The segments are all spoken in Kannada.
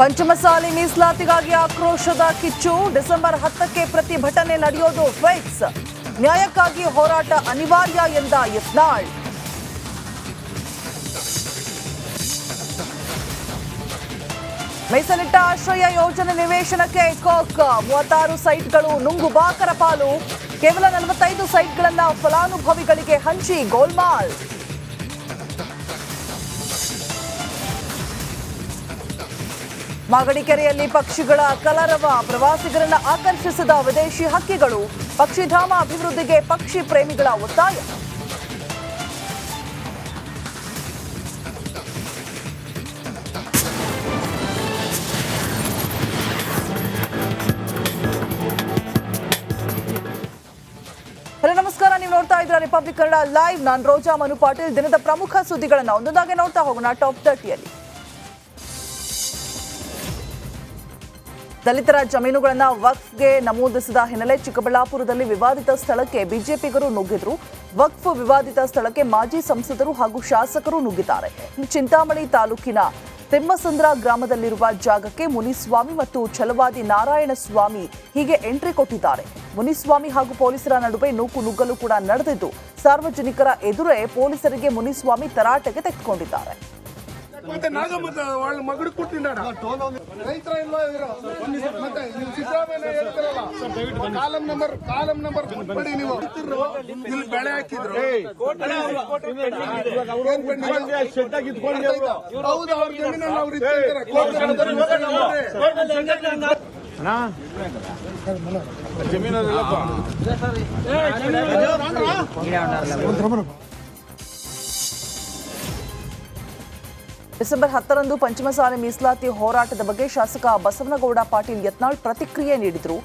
ಪಂಚಮಸಾಲಿ ಮೀಸಲಾತಿಗಾಗಿ ಆಕ್ರೋಶದ ಕಿಚ್ಚು. ಡಿಸೆಂಬರ್ ಹತ್ತಕ್ಕೆ ಪ್ರತಿಭಟನೆ ನಡೆಯೋದು ಫಿಕ್ಸ್ ನ್ಯಾಯಕ್ಕಾಗಿ ಹೋರಾಟ ಅನಿವಾರ್ಯ ಎಂದ ಯತ್ನಾಳ್. ಮೀಸಲಿಟ್ಟ ಆಶ್ರಯ ಯೋಜನೆ ನಿವೇಶನಕ್ಕೆ ಕೋಕ್ ಮೂವತ್ತಾರು ಸೈಟ್ಗಳು ನುಂಗು ಬಾಕರ ಪಾಲು. ಕೇವಲ ನಲವತ್ತೈದು ಸೈಟ್ಗಳನ್ನ ಫಲಾನುಭವಿಗಳಿಗೆ ಹಂಚಿ ಗೋಲ್ಮಾಲ್. ಮಾಗಡಿಕೆರೆಯಲ್ಲಿ ಪಕ್ಷಿಗಳ ಕಲರವ ಪ್ರವಾಸಿಗರನ್ನ ಆಕರ್ಷಿಸಿದ ವಿದೇಶಿ ಹಕ್ಕಿಗಳು ಪಕ್ಷಿಧಾಮ ಅಭಿವೃದ್ಧಿಗೆ ಪಕ್ಷಿ ಪ್ರೇಮಿಗಳ ಒತ್ತಾಯ. ನಮಸ್ಕಾರ. ನೀವು ನೋಡ್ತಾ ರಿಪಬ್ಲಿಕ್ ಕನ್ನಡ ಲೈವ್ ನಾನು ರೋಜಾ ಮನು ಪಾಟೀಲ್. ದಿನದ ಪ್ರಮುಖ ಸುದ್ದಿಗಳನ್ನು ಒಂದೊಂದಾಗಿ ನೋಡ್ತಾ ಹೋಗೋಣ. ಟಾಪ್ ತರ್ಟಿಯಲ್ಲಿ ದಲಿತರ ಜಮೀನುಗಳನ್ನ ವಕ್ಫ್ಗೆ ನಮೂದಿಸಿದ ಹಿನ್ನೆಲೆ ಚಿಕ್ಕಬಳ್ಳಾಪುರದಲ್ಲಿ ವಿವಾದಿತ ಸ್ಥಳಕ್ಕೆ ಬಿಜೆಪಿಗರು ನುಗ್ಗಿದ್ರು. ವಕ್ಫ್ ವಿವಾದಿತ ಸ್ಥಳಕ್ಕೆ ಮಾಜಿ ಸಂಸದರು ಹಾಗೂ ಶಾಸಕರು ನುಗ್ಗಿದ್ದಾರೆ. ಚಿಂತಾಮಣಿ ತಾಲೂಕಿನ ತಿಮ್ಮಸಂದ್ರ ಗ್ರಾಮದಲ್ಲಿರುವ ಜಾಗಕ್ಕೆ ಮುನಿಸ್ವಾಮಿ ಮತ್ತು ಛಲವಾದಿ ನಾರಾಯಣ ಸ್ವಾಮಿ ಹೀಗೆ ಎಂಟ್ರಿ ಕೊಟ್ಟಿದ್ದಾರೆ. ಮುನಿಸ್ವಾಮಿ ಹಾಗೂ ಪೊಲೀಸರ ನಡುವೆ ನೂಕು ನುಗ್ಗಲು ಕೂಡ ನಡೆದಿದ್ದು, ಸಾರ್ವಜನಿಕರ ಎದುರೇ ಪೊಲೀಸರಿಗೆ ಮುನಿಸ್ವಾಮಿ ತರಾಟೆಗೆ ತೆಗೆದುಕೊಂಡಿದ್ದಾರೆ. ಮತ್ತೆ ನಾಗಮ್ಮ ವಾಳ ಮಗಳು ಕೊಟ್ಟಿದ್ದಾರೆ ರೈತರ ಇಲ್ವಾ ಮತ್ತೆ Siddaramaiah column number column number ಕೊಟ್ಬಿಡಿ ನೀವು. ಇಲ್ಲಿ ಬೆಳೆ ಹಾಕಿದ್ರು. ಹೌದು ಅವ್ರ ಜಮೀನಲ್ಲಿ ಅವ್ರು ಡಿಸೆಂಬರ್ ಹತ್ತರಂದು ಪಂಚಮಸಾಲೆ ಮೀಸಲಾತಿ ಹೋರಾಟದ ಬಗ್ಗೆ ಶಾಸಕ ಬಸವನಗೌಡ ಪಾಟೀಲ್ ಯತ್ನಾಳ್ ಪ್ರತಿಕ್ರಿಯೆ ನೀಡಿದರು.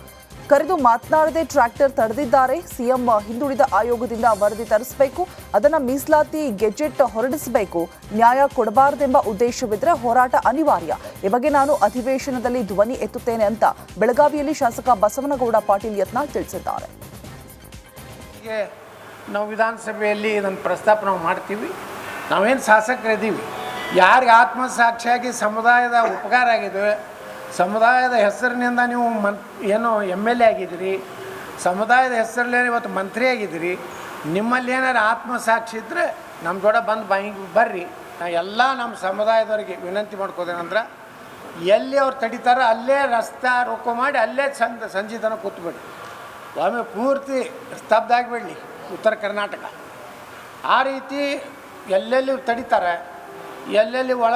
ಕರೆದು ಮಾತನಾಡದೆ ಟ್ರ್ಯಾಕ್ಟರ್ ತಡೆದಿದ್ದಾರೆ. ಸಿಎಂ ಹಿಂದುಳಿದ ಆಯೋಗದಿಂದ ವರದಿ ತರಿಸಬೇಕು. ಅದನ್ನು ಮೀಸಲಾತಿ ಗೆಜೆಟ್ ಹೊರಡಿಸಬೇಕು. ನ್ಯಾಯ ಕೊಡಬಾರದೆಂಬ ಉದ್ದೇಶವಿದ್ದರೆ ಹೋರಾಟ ಅನಿವಾರ್ಯ. ಈ ಬಗ್ಗೆ ನಾನು ಅಧಿವೇಶನದಲ್ಲಿ ಧ್ವನಿ ಎತ್ತುತ್ತೇನೆ ಅಂತ ಬೆಳಗಾವಿಯಲ್ಲಿ ಶಾಸಕ ಬಸವನಗೌಡ ಪಾಟೀಲ್ ಯತ್ನಾಳ್ ತಿಳಿಸಿದ್ದಾರೆ. ನಾವು ವಿಧಾನಸಭೆಯಲ್ಲಿ ಇದನ್ನು ಪ್ರಸ್ತಾಪ ನಾವು ಮಾಡ್ತೀವಿ. ನಾವೇನು ಶಾಸಕರಿದ್ದೀವಿ? ಯಾರಿಗೆ ಆತ್ಮಸಾಕ್ಷಿಯಾಗಿ ಸಮುದಾಯದ ಉಪಕಾರ ಆಗಿದೆ, ಸಮುದಾಯದ ಹೆಸರಿನಿಂದ ನೀವು ಮನ್, ಏನು ಎಂ ಎಲ್ ಎ ಆಗಿದ್ದೀರಿ, ಸಮುದಾಯದ ಹೆಸರಲ್ಲೇ ಇವತ್ತು ಮಂತ್ರಿ ಆಗಿದ್ದೀರಿ, ನಿಮ್ಮಲ್ಲಿ ಏನಾರು ಆತ್ಮಸಾಕ್ಷಿ ಇದ್ದರೆ ನಮ್ಮ ಜೋಡ ಬಂದು ಬಾಯಿಗೆ ಬರ್ರಿ. ನಾ ಎಲ್ಲ ನಮ್ಮ ಸಮುದಾಯದವರಿಗೆ ವಿನಂತಿ ಮಾಡ್ಕೋದೇನಂದ್ರೆ ಎಲ್ಲಿ ಅವ್ರು ತಡಿತಾರೋ ಅಲ್ಲೇ ರಸ್ತೆ ರೊಕ್ಕೋ ಮಾಡಿ ಅಲ್ಲೇ ಚಂದ ಸಂಜೆ ತನಕ ಕೂತ್ಬಿಡಿ ಒಮ್ಮೆ ಪೂರ್ತಿ ಸ್ತಬ್ಧ ಆಗಿಬಿಡಲಿ ಉತ್ತರ ಕರ್ನಾಟಕ. ಆ ರೀತಿ ಎಲ್ಲೆಲ್ಲಿ ತಡಿತಾರೆ ಎಲ್ಲೆಲ್ಲಿ ಒಳ